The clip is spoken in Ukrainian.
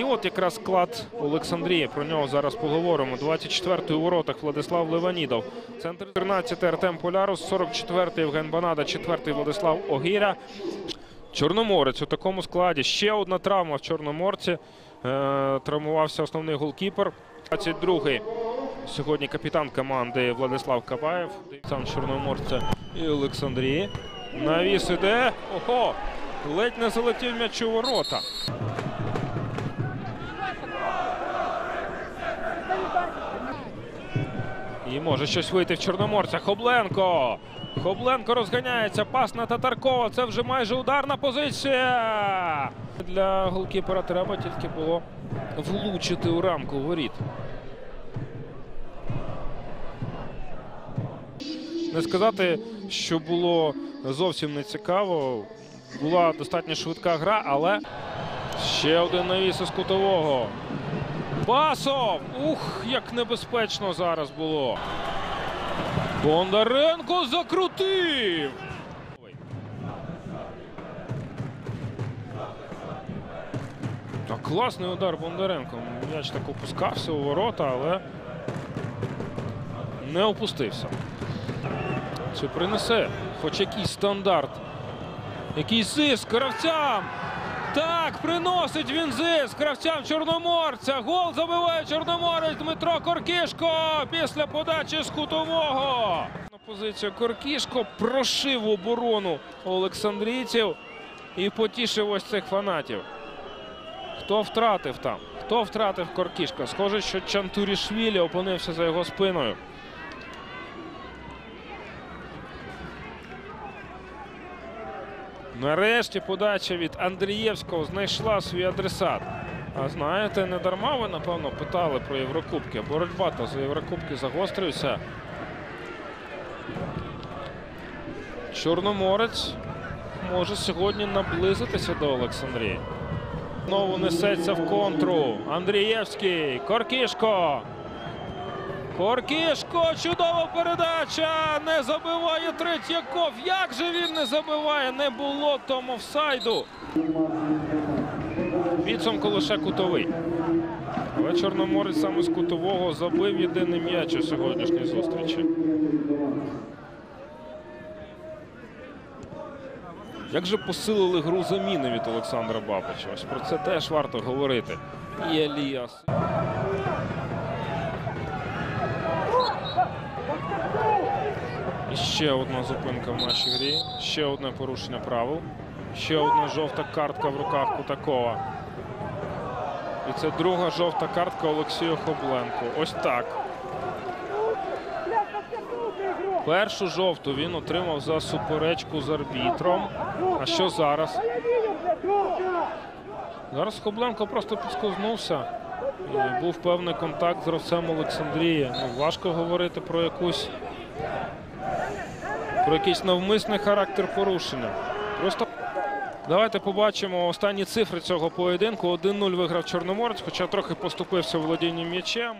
І от якраз склад Олександрії. Про нього зараз поговоримо. 24-й у воротах Владислав Леванідов. Центр 13-й Артем Полярус, 44-й Євген Банада, 4-й Владислав Огіря. Чорноморець у такому складі. Ще одна травма в Чорноморці. Е, травмувався основний голкіпер. 22-й сьогодні капітан команди Владислав Кабаєв. Сам Чорноморця і Олександрії. Навіс іде. Ого! Ледь не залетів м'яч у ворота. І може щось вийти в Чорноморця. Хобленко. Хобленко розганяється. Пас на Татаркова. Це вже майже ударна позиція. Для голкіпера треба тільки було влучити у рамку воріт. Не сказати, що було зовсім не цікаво. Була достатньо швидка гра, але ще один навіс із кутового. Басов! Ух, як небезпечно зараз було. Бондаренко закрутив. Та класний удар Бондаренко. М'яч так опускався у ворота, але не опустився. Чи принесе хоч якийсь стандарт? Якийсь зиск гравцям. Так, приносить він зиск гравцям Чорноморця. Гол забиває Чорноморець Дмитро Коркішко після подачі з кутового. На позицію Коркішко прошив оборону Олександрійців і потішив ось цих фанатів. Хто втратив там? Хто втратив Коркішко? Схоже, що Чантурішвілі опинився за його спиною. Нарешті подача від Андрієвського знайшла свій адресат. А знаєте, не дарма ви, напевно, питали про Єврокубки. Боротьба та за Єврокубки загострюється. Чорноморець може сьогодні наблизитися до Олександрії. Знову несеться в контру. Андрієвський. Коркішко. Коркішко, чудова передача. Не забиває Третьяков. Як же він не забиває? Не було тому офсайду. Підсумку лише кутовий. Але Чорноморець саме з кутового забив єдиний м'яч у сьогоднішній зустрічі. Як же посилили гру заміни від Олександра Бабича? Ось про це теж варто говорити. І Еліас. І ще одна зупинка в нашій грі. Ще одне порушення правил. Ще одна жовта картка в руках Кутакова. І це друга жовта картка Олексію Хобленку. Ось так. Першу жовту він отримав за суперечку з арбітром. А що зараз? Зараз Хобленко просто підскознувся. І був певний контакт з Ровсем Олександрія. Ну, важко говорити про якусь про якийсь навмисний характер порушення. Просто давайте побачимо останні цифри цього поєдинку. 1-0 виграв Чорноморець, хоча трохи поступився володінням м'ячем.